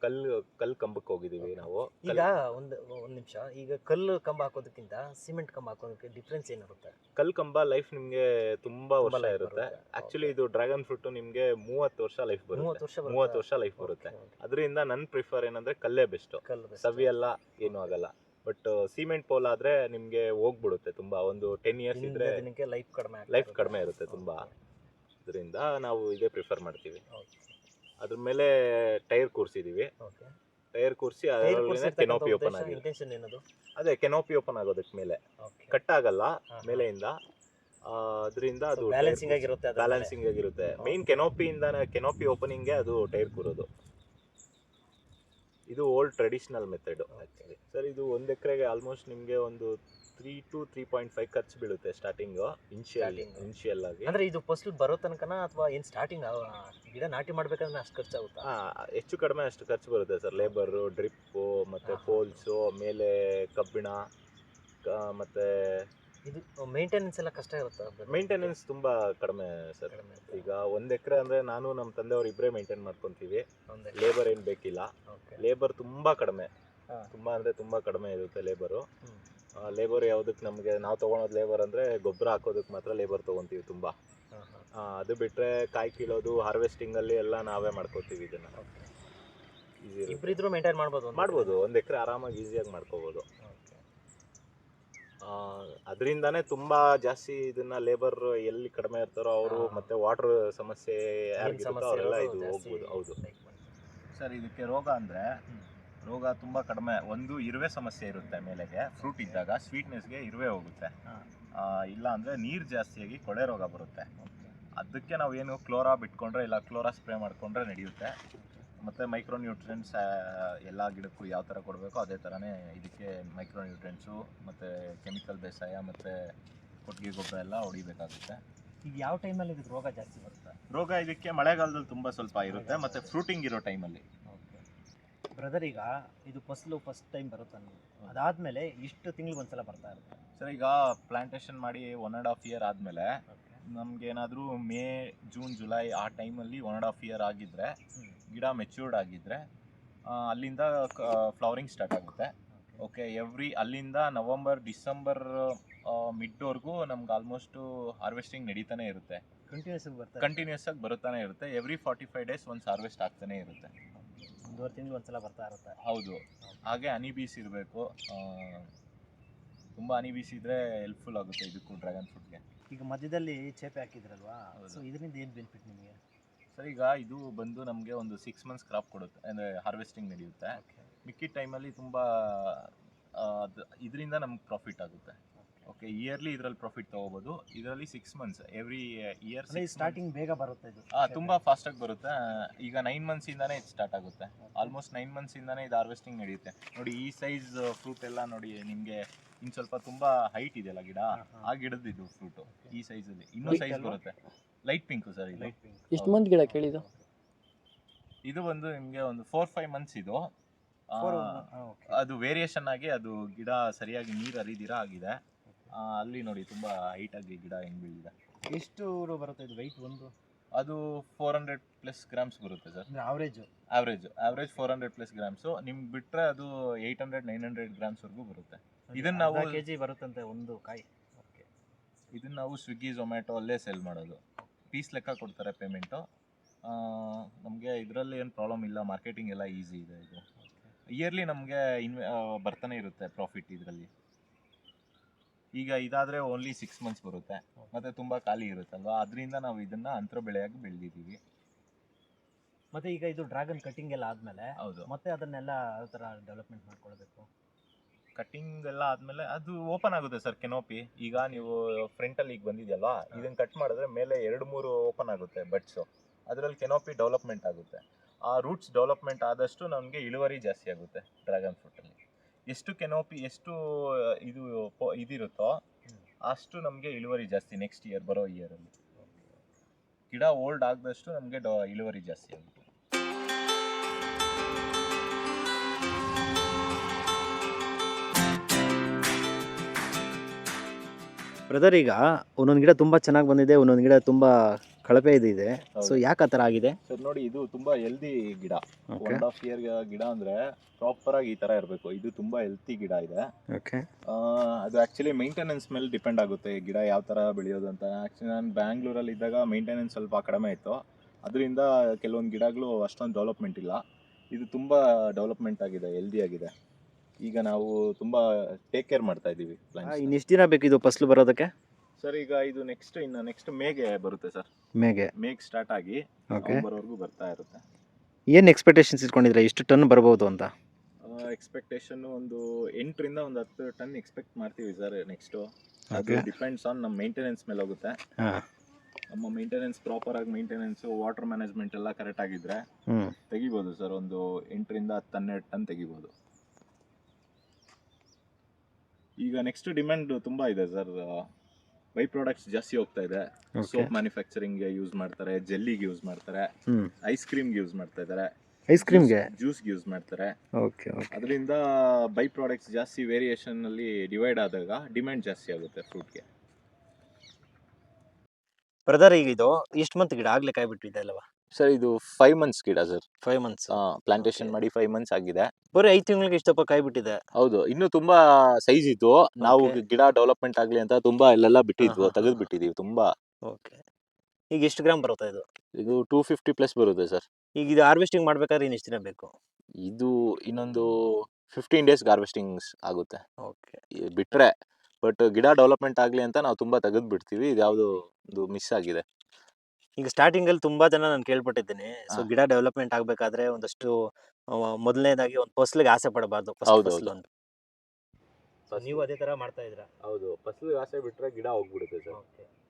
ಕಲ್ಲು ಕಲ್ಲು ಕಂಬಕ್ಕೆ ಹೋಗಿದ್ದೀವಿ ನಾವು. ಈಗ ಒಂದು ಒಂದು ನಿಮಿಷ. ಈಗ ಕಲ್ಲು ಕಂಬ ಹಾಕೋದಕ್ಕಿಂತ ಸಿಮೆಂಟ್ ಕಂಬ ಹಾಕೋದಕ್ಕೆ ಡಿಫ್ರೆನ್ಸ್ ಏನಿರುತ್ತೆ? ಕಲ್ ಕಂಬ ಲೈಫ್ ನಿಮಗೆ ತುಂಬ ವರ್ಷ ಇರುತ್ತೆ. ಆಕ್ಚುಲಿ ಇದು ಡ್ರ್ಯಾಗನ್ ಫ್ರೂಟ್ ನಿಮಗೆ ಮೂವತ್ತು ವರ್ಷ ಲೈಫ್ ಮೂವತ್ತು ಬರುತ್ತೆ. ವರ್ಷ ಮೂವತ್ತು ವರ್ಷ ಲೈಫ್ ಬರುತ್ತೆ. ಅದರಿಂದ ನನ್ನ ಪ್ರಿಫರ್ ಏನಂದ್ರೆ ಕಲ್ಲೇ ಬೆಸ್ಟ್ ಕಲ್ಲು best. ಸವಿ ಎಲ್ಲ ಏನೂ ಆಗಲ್ಲ. ಬಟ್ ಸಿಮೆಂಟ್ ಪೋಲ್ ಆದ್ರೆ ನಿಮ್ಗೆ ಹೋಗ್ಬಿಡುತ್ತೆ ತುಂಬಾ. ಒಂದು ಟೆನ್ ಇಯರ್ಸ್ ಇದ್ರೆ ಲೈಫ್ ಕಡಿಮೆ ಲೈಫ್ ಕಡಿಮೆ ಇರುತ್ತೆ ತುಂಬಾ. ಅದರಿಂದ ನಾವು ಇದೇ ಪ್ರಿಫರ್ ಮಾಡ್ತೀವಿ. ಅದ್ರ ಮೇಲೆ ಟೈರ್ ಕೂರ್ಸಿದೀವಿ. ಟೈರ್ ಕೂರಿಸಿ ಕೆನೋಪಿ ಓಪನ್ ಆಗಿದೆ. ಅದೇ ಕೆನೋಪಿ ಓಪನ್ ಆಗೋದಕ್ಕೆ ಮೇಲೆ. ಕಟ್ ಆಗಲ್ಲ ಮೇಲೆಯಿಂದ. ಅದರಿಂದ ಅದು ಬ್ಯಾಲೆನ್ಸಿಂಗ್ ಆಗಿರುತ್ತೆ ಬ್ಯಾಲೆನ್ಸಿಂಗ್ ಆಗಿರುತ್ತೆ. ಮೇನ್ ಕೆನೋಪಿಯಿಂದ ಕೆನೋಪಿ ಓಪನಿಂಗ್ಗೆ ಅದು ಟೈರ್ ಕೂರೋದು. ಇದು old traditional method actually sir ಇದು ಒಂದು ಎಕರೆಗೆ ಆಲ್ಮೋಸ್ಟ್ ನಿಮಗೆ ಒಂದು three to three point five ಖರ್ಚು ಬೀಳುತ್ತೆ ಸ್ಟಾರ್ಟಿಂಗು ಇನ್ಶಿಯಲ್ Starting. ಇನ್ಶಿಯಲ್ ಆಗಿ. ಅಂದ್ರೆ ಇದು ಫಸ್ಟ್ ಬರೋ ತನಕನ ಅಥವಾ ಏನು ಸ್ಟಾರ್ಟಿಂಗ್ ಗಿಡ ನಾಟಿ ಮಾಡ್ಬೇಕಂದ್ರೆ ಅಷ್ಟು ಖರ್ಚಾಗುತ್ತಾ ಆ, ಹೆಚ್ಚು ಕಡಿಮೆ ಅಷ್ಟು ಖರ್ಚು ಬರುತ್ತೆ ಸರ್ ಲೇಬರು ಡ್ರಿಪ್ಪು ಮತ್ತೆ ಪೋಲ್ಸ್ ಹಾ. ಪೋಲ್ಸು ಮೇಲೆ ಕಬ್ಬಿಣ ಕ- ಮತ್ತೆ ಇದು ಮೇಂಟೆನೆನ್ಸ್ ಎಲ್ಲ ಕಷ್ಟ ಇರುತ್ತೆ? ಮೇಂಟೆನೆನ್ಸ್ ತುಂಬಾ ಕಡಿಮೆ ಸರ್ ಈಗ ಒಂದ್ ಎಕರೆ ಅಂದ್ರೆ ನಾನು ನಮ್ಮ ತಂದೆಯವರು ಇಬ್ಬರೇ ಮೇಂಟೈನ್ ಮಾಡ್ಕೊಂತೀವಿ. ಲೇಬರ್ ಏನು ಬೇಕಿಲ್ಲ. ಲೇಬರ್ ತುಂಬಾ ಕಡಿಮೆ. ಹಾ. ತುಂಬಾ ಅಂದ್ರೆ ತುಂಬಾ ಕಡಿಮೆ ಇರುತ್ತೆ ಲೇಬರು ಹ್ಮ್. ಲೇಬರ್ ಯಾವುದಕ್ಕೆ ನಮಗೆ ನಾವು ತೊಗೊಳೋದು ಲೇಬರ್ ಅಂದರೆ ಗೊಬ್ಬರ ಹಾಕೋದಕ್ಕೆ ಮಾತ್ರ ಲೇಬರ್ ತೊಗೊತೀವಿ ತುಂಬ. ಆ, ಅದು ಬಿಟ್ಟರೆ ಕಾಯಿ ಕೀಳೋದು ಹಾರ್ವೆಸ್ಟಿಂಗಲ್ಲಿ ಎಲ್ಲ ನಾವೇ ಮಾಡ್ಕೋತೀವಿ ಇದನ್ನು. ಈಸಿ ಮೇಂಟೈನ್ ಮಾಡ್ಬೋದು ಒಂದು ಮಾಡ್ಬೋದು ಒಂದು ಎಕರೆ ಆರಾಮಾಗಿ ಈಸಿಯಾಗಿ ಮಾಡ್ಕೋಬೋದು. ಅದರಿಂದನೇ ಅದರಿಂದಾನೇ ತುಂಬ ಜಾಸ್ತಿ ಇದನ್ನ ಲೇಬರ್ ಎಲ್ಲಿ ಕಡಿಮೆ ಇರ್ತಾರೋ ಅವರು. ಮತ್ತೆ ವಾಟರ್ ಸಮಸ್ಯೆ ಯಾರಿಗಿರುತ್ತೋ ಸಮಸ್ಯೆ ಅವರೆಲ್ಲ ಇದು ಹೋಗ್ಬೋದು ಹೌದು. ಸರ್ ಇದಕ್ಕೆ ರೋಗ ಅಂದ್ರೆ. ರೋಗ ತುಂಬಾ ಕಡಿಮೆ. ಒಂದು ಇರುವೆ ಸಮಸ್ಯೆ ಇರುತ್ತೆ ಮೇಲೆಗೆ. ಫ್ರೂಟ್ ಇದ್ದಾಗ ಸ್ವೀಟ್ನೆಸ್ಗೆ ಇರುವೆ ಹೋಗುತ್ತೆ. ಇಲ್ಲ ಅಂದ್ರೆ ನೀರು ಜಾಸ್ತಿಯಾಗಿ ಕೊಳೆ ರೋಗ ಬರುತ್ತೆ. ಅದಕ್ಕೆ ನಾವು ಏನು ಕ್ಲೋರಾ ಬಿಟ್ಕೊಂಡ್ರೆ ಇಲ್ಲ ಕ್ಲೋರಾ ಸ್ಪ್ರೇ ಮಾಡ್ಕೊಂಡ್ರೆ ನಡೆಯುತ್ತೆ. ಮತ್ತು ಮೈಕ್ರೋ ನ್ಯೂಟ್ರಿಯೆಂಟ್ಸ್ ಎಲ್ಲ ಗಿಡಕ್ಕೂ ಯಾವ ಥರ ಕೊಡಬೇಕೋ ಅದೇ ಥರನೇ ಇದಕ್ಕೆ ಮೈಕ್ರೋ ನ್ಯೂಟ್ರಿಯೆಂಟ್ಸು ಮತ್ತು ಕೆಮಿಕಲ್ ಬೇಸಾಯ ಮತ್ತು ಕೊಟ್ಟಿಗೆ ಗೊಬ್ಬರ ಎಲ್ಲ ಹೊಡಿಬೇಕಾಗುತ್ತೆ. ಈಗ ಯಾವ ಟೈಮಲ್ಲಿ ಇದಕ್ಕೆ ರೋಗ ಜಾಸ್ತಿ ಬರುತ್ತೆ? ರೋಗ ಇದಕ್ಕೆ ಮಳೆಗಾಲದಲ್ಲಿ ತುಂಬ ಸ್ವಲ್ಪ ಇರುತ್ತೆ. ಮತ್ತು ಫ್ರೂಟಿಂಗ್ ಇರೋ ಟೈಮಲ್ಲಿ ಬ್ರದರ್ ಈಗ ಇದು ಫಸ್ಲು ಫಸ್ಟ್ ಟೈಮ್ ಬರುತ್ತೆ ನನಗೆ ಅದಾದ್ಮೇಲೆ ಇಷ್ಟು ತಿಂಗಳು ಒಂದ್ಸಲ ಬರ್ತಾ ಇರುತ್ತೆ. ಸರ್ ಈಗ ಪ್ಲಾಂಟೇಶನ್ ಮಾಡಿ ಒನ್ ಆ್ಯಂಡ್ ಹಾಫ್ ಇಯರ್ ಆದಮೇಲೆ ನಮ್ಗೆ ಏನಾದರೂ ಮೇ ಜೂನ್ ಜುಲೈ ಆ ಟೈಮಲ್ಲಿ ಒನ್ ಆ್ಯಂಡ್ ಹಾಫ್ ಇಯರ್ ಆಗಿದ್ರೆ ಗಿಡ ಮೆಚೂರ್ಡ್ ಆಗಿದ್ದರೆ ಅಲ್ಲಿಂದ ಫ್ಲವರಿಂಗ್ ಸ್ಟಾರ್ಟ್ ಆಗುತ್ತೆ. ಓಕೆ ಎವ್ರಿ ಅಲ್ಲಿಂದ ನವಂಬರ್ ಡಿಸೆಂಬರ್ ಮಿಡ್ವರೆಗೂ ನಮ್ಗೆ ಆಲ್ಮೋಸ್ಟು ಹಾರ್ವೆಸ್ಟಿಂಗ್ ನಡೀತಾನೆ ಇರುತ್ತೆ. ಕಂಟಿನ್ಯೂಸ್ ಬರ್ತಾ ಕಂಟಿನ್ಯೂಸ್ ಆಗಿ ಬರುತ್ತಾನೆ ಇರುತ್ತೆ. ಎವ್ರಿ ಫಾರ್ಟಿ ಫೈವ್ ಡೇಸ್ ಒಂದು ಹಾರ್ವೆಸ್ಟ್ ಆಗ್ತಾನೆ ಇರುತ್ತೆ. ಒಂದೂವರೆ ತಿಂಗಳು ಒಂದ್ಸಲ ಬರ್ತಾ ಇರುತ್ತೆ. ಹೌದು. ಹಾಗೆ ಹನಿ ಬೀಸ್ ಇರಬೇಕು. ತುಂಬ ಹನಿ ಬೀಸ್ ಇದ್ರೆ ಹೆಲ್ಪ್ಫುಲ್ ಆಗುತ್ತೆ ಇದಕ್ಕೂ ಡ್ರ್ಯಾಗನ್ ಫ್ರೂಟ್ಗೆ ಈಗ ಮಧ್ಯದಲ್ಲಿ ಚೇಪೆ ಹಾಕಿದ್ರಲ್ವಾ. ಸೊ ಇದರಿಂದ ಏನು ಬೆನಿಫಿಟ್ ನಿಮಗೆ? ಸರ್ ಈಗ ಇದು ಬಂದು ನಮಗೆ ಒಂದು ಸಿಕ್ಸ್ ಮಂತ್ಸ್ ಕ್ರಾಪ್ ಕೊಡುತ್ತೆ ಅಂದರೆ ಹಾರ್ವೆಸ್ಟಿಂಗ್ ನಡೆಯುತ್ತೆ. ಮಿಕ್ಕಿದ ಟೈಮಲ್ಲಿ ತುಂಬ ಇದರಿಂದ ನಮ್ಗೆ ಪ್ರಾಫಿಟ್ ಆಗುತ್ತೆ. ಓಕೆ ಇಯರ್ಲಿ ಇದರಲ್ಲಿ ಪ್ರಾಫಿಟ್ ತಗೋಬಹುದು ಇದರಲ್ಲಿ six months every year starting ಬೇಗ ಬರುತ್ತೆ ಇದು. ಫಾಸ್ಟ್ ಆಗಿ ಬರುತ್ತೆ. ಈಗ ನೈನ್ ಮಂತ್ಸಿಂದಾನೇ ಇದು ಸ್ಟಾರ್ಟ್ ಆಗುತ್ತೆ. ಆಲ್ಮೋಸ್ಟ್ ನೈನ್ ಮಂತ್ಸಿಂದಾನೇ ಇದು ಹಾರ್ವೆಸ್ಟಿಂಗ್ ನಡೆಯುತ್ತೆ. ನೋಡಿ ಈ ಸೈಜ್ ಫ್ರೂಟ್ ಎಲ್ಲ ನೋಡಿ ನಿಮಗೆ ಇನ್ ಸ್ವಲ್ಪ ತುಂಬಾ ಹೈಟ್ ಇದೆಯಲ್ಲ ಗಿಡ? ಹಾ, ಹಾ. ಆ ಗಿಡದ ಇದು ಫ್ರೂಟ್ ಈ ಅಲ್ಲಿ. ಇನ್ನೂ ಸೈಜ್? ಬರುತ್ತೆ. ಲೈಟ್ ಪಿಂಕ್ ಸರ್ ಇದು. ಲೈಟ್ ಪಿಂಕ್ ಎಷ್ಟು ಮಂತ್ ಗಿಡ ಕೇಳಿದ್ದು? ಇದು ಒಂದು ನಿಮಗೆ ಒಂದು ಫೋರ್ ಫೈವ್ ಮಂತ್ಸ್ ಇದು. ಆ, ಅದು ವೇರಿಯೇಷನ್ ಆಗಿ ಅದು ಗಿಡ ಸರಿಯಾಗಿ ನೀರು ಹರಿದಿರ ಆಗಿದೆ. ಅಲ್ಲಿ ನೋಡಿ ತುಂಬಾ ಹೈಟ್ ಆಗಿ ಗಿಡ ಹೆಂಗ್ ಬೆಳೆದಿದೆ. ಎಷ್ಟು ಬರುತ್ತೆ ಇದು ವೈಟ್ ಒಂದು? ಅದು ಫೋರ್ ಹಂಡ್ರೆಡ್ ಪ್ಲಸ್ ಗ್ರಾಮ್ಸ್ ಬರುತ್ತೆ sir. Average average average four hundred plus grams ನಿಮ್ಗೆ ಬಿಟ್ರೆ ಅದು ಏಯ್ಟ್ ಹಂಡ್ರೆಡ್ ನೈನ್ ಹಂಡ್ರೆಡ್ ಗ್ರಾಮ್ಸ್ವರೆಗೂ ಬರುತ್ತೆ. ಇದನ್ನ ನಾವು- ಕೆ ಜಿ ಬರುತ್ತಂತೆ ಒಂದು ಕಾಯಿ. ಓಕೆ ಇದನ್ನ ನಾವು ಸ್ವಿಗ್ಗಿ ಝೊಮ್ಯಾಟೊ ಅಲ್ಲೇ ಸೆಲ್ ಮಾಡೋದು. ಪೀಸ್ ಲೆಕ್ಕ ಕೊಡ್ತಾರೆ ಪೇಮೆಂಟು ನಮಗೆ ಇದರಲ್ಲಿ ಏನು ಪ್ರಾಬ್ಲಮ್ ಇಲ್ಲ. ಮಾರ್ಕೆಟಿಂಗ್ ಎಲ್ಲ ಈಸಿ ಇದೆ ಇದು. ಇಯರ್ಲಿ ನಮಗೆ ಇನ್ವೆ ಬರ್ತಾನೆ ಇರುತ್ತೆ ಪ್ರಾಫಿಟ್ ಇದರಲ್ಲಿ. ಈಗ ಇದಾದ್ರೆ ಓನ್ಲಿ ಸಿಕ್ಸ್ ಮಂತ್ಸ್ ಬರುತ್ತೆ. ಮತ್ತೆ ತುಂಬಾ ಖಾಲಿ ಇರುತ್ತಲ್ವಾ? ಅದರಿಂದ ನಾವು ಇದನ್ನ ಅಂತರ ಬೆಳೆಯಾಗಿ ಬೆಳೆದಿದ್ದೀವಿ. ಮತ್ತೆ ಈಗ ಇದು ಡ್ರಾಗನ್ ಕಟಿಂಗ್ ಎಲ್ಲ ಆದ್ಮೇಲೆ ಹೌದು. ಮತ್ತೆ ಅದನ್ನೆಲ್ಲ ಯಾವ ತರ ಡೆವಲಪ್ಮೆಂಟ್ ಮಾಡ್ಕೊಳ್ಬೇಕು? ಕಟಿಂಗ್ ಎಲ್ಲ ಆದ್ಮೇಲೆ ಅದು ಓಪನ್ ಆಗುತ್ತೆ ಸರ್ ಕೆನೋಪಿ ಈಗ ನೀವು ಫ್ರಂಟಲ್ಲಿ ಈಗ ಬಂದಿದೆಯಲ್ವಾ? ಇದನ್ನ ಕಟ್ ಮಾಡಿದ್ರೆ ಮೇಲೆ ಎರಡು ಮೂರು ಓಪನ್ ಆಗುತ್ತೆ ಬಟ್ಸ್ ಅದರಲ್ಲಿ ಕೆನೋಪಿ ಡೆವಲಪ್ಮೆಂಟ್ ಆಗುತ್ತೆ. ಆ ರೂಟ್ಸ್ ಡೆವಲಪ್ಮೆಂಟ್ ಆದಷ್ಟು ನಮಗೆ ಇಳುವರಿ ಜಾಸ್ತಿ ಆಗುತ್ತೆ ಡ್ರ್ಯಾಗನ್ ಫ್ರೂಟಲ್ಲಿ ಎಷ್ಟು ಕೆನೋಪಿ, ಎಷ್ಟು ಇದು ಇದಿರುತ್ತೋ ಅಷ್ಟು ನಮಗೆ ಇಳುವರಿ ಜಾಸ್ತಿ ನೆಕ್ಸ್ಟ್ ಇಯರ್ ಬರೋ ಇಯರಲ್ಲಿ ಗಿಡ ಓಲ್ಡ್ ಆಗದಷ್ಟು ನಮಗೆ ಇಳುವರಿ ಜಾಸ್ತಿ ಆಗುತ್ತೆ. ಬ್ರದರ್ ಈಗ ಒಂದೊಂದು ಗಿಡ ತುಂಬ ಚೆನ್ನಾಗಿ ಬಂದಿದೆ, ಒಂದೊಂದು ಗಿಡ ತುಂಬಾ ಕಳಪೆ ಇದೆ. ಸೊ ಯಾಕೆ ಆ ಥರ ಆಗಿದೆ? ಸರ್ ನೋಡಿ ಇದು ತುಂಬಾ ಹೆಲ್ದಿ ಗಿಡ. ಒನ್ ಹಾಫ್ ಇಯರ್ ಗಿಡ ಅಂದ್ರೆ ಪ್ರಾಪರ್ ಆಗಿ ಈ ತರ ಇರಬೇಕು. ಇದು ತುಂಬಾ ಹೆಲ್ತಿ ಗಿಡ ಇದೆ. ಓಕೆ ಅದು ಆಕ್ಚುಲಿ ಮೇಂಟೆನೆನ್ಸ್ ಮೇಲೆ ಡಿಪೆಂಡ್ ಆಗುತ್ತೆ ಈ ಗಿಡ ಯಾವ ತರ ಬೆಳೆಯೋದು ಅಂತ. ಆಕ್ಚುಲಿ ನಾನು ಬ್ಯಾಂಗ್ಳೂರಲ್ಲಿ ಇದ್ದಾಗ ಮೇಂಟೆನೆನ್ಸ್ ಸ್ವಲ್ಪ ಕಡಿಮೆ ಇತ್ತು. ಅದರಿಂದ ಕೆಲವೊಂದು ಗಿಡಗಳು ಅಷ್ಟೊಂದು ಡೆವಲಪ್ಮೆಂಟ್ ಇಲ್ಲ. ಇದು ತುಂಬಾ ಡೆವಲಪ್ಮೆಂಟ್ ಆಗಿದೆ ಹೆಲ್ದಿ ಆಗಿದೆ. ಈಗ ನಾವು ತುಂಬಾ ಟೇಕ್ ಕೇರ್ ಮಾಡ್ತಾ ಇದ್ದೀವಿ ಇನ್ನೆಷ್ಟು ದಿನ ಬೇಕು ಇದು ಫಸಲು ಬರೋದಕ್ಕೆ? ಸರ್ ಈಗ ಇದು ನೆಕ್ಸ್ಟ್ ಇನ್ನು ನೆಕ್ಸ್ಟ್ ಮೇಗೆ ಬರುತ್ತೆ ಸರ್ ಮೇಗೆ. ಮೇಗ್ ಸ್ಟಾರ್ಟ್ ಆಗಿ ಓಕೆ ಬರೋವರೆಗೂ ಬರ್ತಾ ಇರುತ್ತೆ. ಏನು ಎಕ್ಸ್ಪೆಕ್ಟೇಷನ್ಸ್ ಇಟ್ಕೊಂಡಿದ್ರೆ ಎಷ್ಟು ಟನ್ ಬರ್ಬೋದು ಅಂತ. ಎಕ್ಸ್ಪೆಕ್ಟೇಷನ್ ಒಂದು ಎಂಟರಿಂದ ಒಂದು ಹತ್ತು ಟನ್ ಎಕ್ಸ್ಪೆಕ್ಟ್ ಮಾಡ್ತೀವಿ ಸರ್ ನೆಕ್ಸ್ಟ್ ಅದು. ಡಿಪೆಂಡ್ಸ್ ಆನ್ ನಮ್ಮ ಮೇಂಟೆನೆನ್ಸ್ ಮೇಲೆ ಹೋಗುತ್ತೆ. ಹಾಂ. ನಮ್ಮ ಮೇಂಟೆನೆನ್ಸ್ ಪ್ರಾಪರ್ ಆಗಿ ಮೇಂಟೆನೆನ್ಸ್ ವಾಟರ್ ಮ್ಯಾನೇಜ್ಮೆಂಟ್ ಎಲ್ಲ ಕರೆಕ್ಟ್ ಆಗಿದ್ರೆ ತೆಗಿಬೋದು ಸರ್ ಒಂದು ಎಂಟರಿಂದ ಹತ್ತು ಹನ್ನೆರಡು ಟನ್ ತೆಗಿಬೋದು. ಈಗ ನೆಕ್ಸ್ಟ್ ಡಿಮ್ಯಾಂಡ್ ತುಂಬಾ ಇದೆ ಸರ್ ಬೈ ಪ್ರಾಡಕ್ಟ್ಸ್ ಜಾಸ್ತಿ ಹೋಗ್ತಾ ಇದೆ. ಸೋಪ್ ಮ್ಯಾನುಫ್ಯಾಕ್ಚರಿಂಗ್ ಯೂಸ್ ಮಾಡ್ತಾರೆ ಜೆಲ್ಲಿಗೆ ಯೂಸ್ ಮಾಡ್ತಾರೆ ಐಸ್ ಕ್ರೀಮ್ಗೆ ಯೂಸ್ ಮಾಡ್ತಾ ಇದ್ದಾರೆ ಐಸ್ ಕ್ರೀಮ್ಗೆ ಜ್ಯೂಸ್ಗೆ ಯೂಸ್ ಮಾಡ್ತಾರೆ. ಓಕೆ ಓಕೆ ಅದರಿಂದ ಬೈ ಪ್ರಾಡಕ್ಟ್ಸ್ ಜಾಸ್ತಿ ವೇರಿಯೇಷನ್ ಅಲ್ಲಿ ಡಿವೈಡ್ ಆದಾಗ ಡಿಮ್ಯಾಂಡ್ ಜಾಸ್ತಿ ಆಗುತ್ತೆ ಫ್ರೂಟ್ಗೆ ಬ್ರದರ್ ಈಗ ಇದು ಇಷ್ಟು ಮಂತ್ ಗಿಡ ಆಗ್ಲಿಕ್ಕೆ ಆಗ್ಬಿಟ್ಟಿದೆ ಬಿಟ್ಟಿದೆ ಅಲ್ವಾ? ಸರ್ ಇದು ಫೈವ್ ಮಂತ್ಸ್ ಗಿಡ ಸರ್. Five months plantation. ಮಾಡಿ ಫೈವ್ ಮಂತ್ಸ್ ಆಗಿದೆ. ಬರೀ ಐದು ತಿಂಗಳಿಗೆ ಇಷ್ಟಪ್ಪ ಕಾಯಿ ಬಿಟ್ಟಿದೆ. ಹೌದು ಇನ್ನು ತುಂಬಾ ಸೈಜ್ ಇತ್ತು. ನಾವು ಗಿಡ ಡೆವಲಪ್ಮೆಂಟ್ ಆಗ್ಲಿ ಅಂತ ತುಂಬಾ ಇಲ್ಲೆಲ್ಲ ಬಿಟ್ಟಿದ್ವು ತೆಗೆದು. ಬಿಟ್ಟಿದೀವಿ ತುಂಬಾ. ಓಕೆ ಈಗ ಎಷ್ಟು ಗ್ರಾಮ್ ಬರುತ್ತೆ ಇದು? ಇದು ಟೂ ಫಿಫ್ಟಿ ಪ್ಲಸ್ ಬರುತ್ತೆ ಸರ್. ಈಗ ಇದು ಹಾರ್ವೆಸ್ಟಿಂಗ್ ಮಾಡ್ಬೇಕಾದ್ರೆ ಇನ್ನು ಎಷ್ಟು ದಿನ ಬೇಕು? ಇದು ಇನ್ನೊಂದು ಫಿಫ್ಟೀನ್ ಡೇಸ್ ಹಾರ್ವೆಸ್ಟಿಂಗ್ಸ್ ಆಗುತ್ತೆ. ಓಕೆ ಬಿಟ್ಟರೆ ಬಿಟ್ರೆ ಬಟ್ ಗಿಡ ಡೆವಲಪ್ಮೆಂಟ್ ಆಗಲಿ ಅಂತ ನಾವು ತುಂಬಾ ತೆಗೆದು ಬಿಡ್ತೀವಿ. ಇದು ಯಾವುದು ಒಂದು ಮಿಸ್ ಆಗಿದೆ. ಈಗ ಸ್ಟಾರ್ಟಿಂಗ್ ಅಲ್ಲಿ ತುಂಬಾ ಜನ ನಾನು ಕೇಳ್ಪಟ್ಟಿದ್ದೀನಿ. ಸೊ ಹಾ. ಗಿಡ ಡೆವಲಪ್ಮೆಂಟ್ ಆಗ್ಬೇಕಾದ್ರೆ ಒಂದಷ್ಟು ಮೊದಲನೇದಾಗಿ ಒಂದು ಫಸಲಿಗೆ ಆಸೆ ಪಡಬಾರ್ದು ಹೌದು, ಹೌದು. ಫಸಲು ಅಂತ So ನೀವು ಅದೇ ತರ ಮಾಡ್ತಾ ಇದ್ರ ಹೌದು. ಫಸಲು ಆಸೆ ಬಿಟ್ರೆ ಗಿಡ ಹೋಗ್ಬಿಡುತ್ತೆ ಸರ್.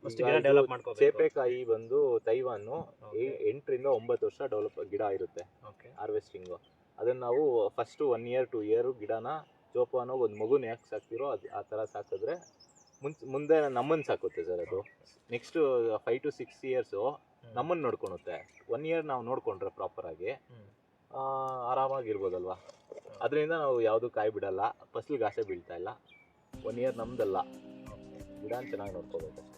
ಫಸ್ಟ್ ಈಗ ಗಿಡ ಇದು ಡೆವಲಪ್ ಮಾಡ್ಕೋಬೇಕು. ಸೇಪೆಕಾಯಿ ಬಂದು ತೈವಾನು Okay. ಎಂಟರಿಂದ ಒಂಬತ್ತು ವರ್ಷ ಡೆವಲಪ್ ಗಿಡ ಇರುತ್ತೆ. ಓಕೆ. ಹಾರ್ವೆಸ್ಟಿಂಗು ಅದನ್ನ ನಾವು first one year two year ಗಿಡನ ಜೋಪಾನ ಒಂದು ಮಗುನ ಯಾಕೆ ಸಾಕ್ತಿರೋ ಅದು ಆ ಥರ ಸಾಕಿದ್ರೆ ಮುಂಚೆ ಮುಂದೆ ನಮ್ಮನ್ನು ಸಾಕುತ್ತೆ ಸರ್ ಅದು. Next five to six years ನಮ್ಮನ್ನು ನೋಡ್ಕೊಳುತ್ತೆ ಒನ್ ಇಯರ್ ನಾವು ನೋಡ್ಕೊಂಡ್ರೆ ಪ್ರಾಪರಾಗಿ ಆಗಿ ಆರಾಮಾಗಿರ್ಬೋದಲ್ವಾ? ಅದರಿಂದ ನಾವು ಯಾವುದು ಕಾಯಿ ಬಿಡಲ್ಲ ಫಸ್ಲಿಗೆ ಆಸೆ ಬೀಳ್ತಾ ಇಲ್ಲ. ಒನ್ ಇಯರ್ ನಮ್ದಲ್ಲ. ಗಿಡ ಚೆನ್ನಾಗಿ ನೋಡ್ಕೋಬೇಕು.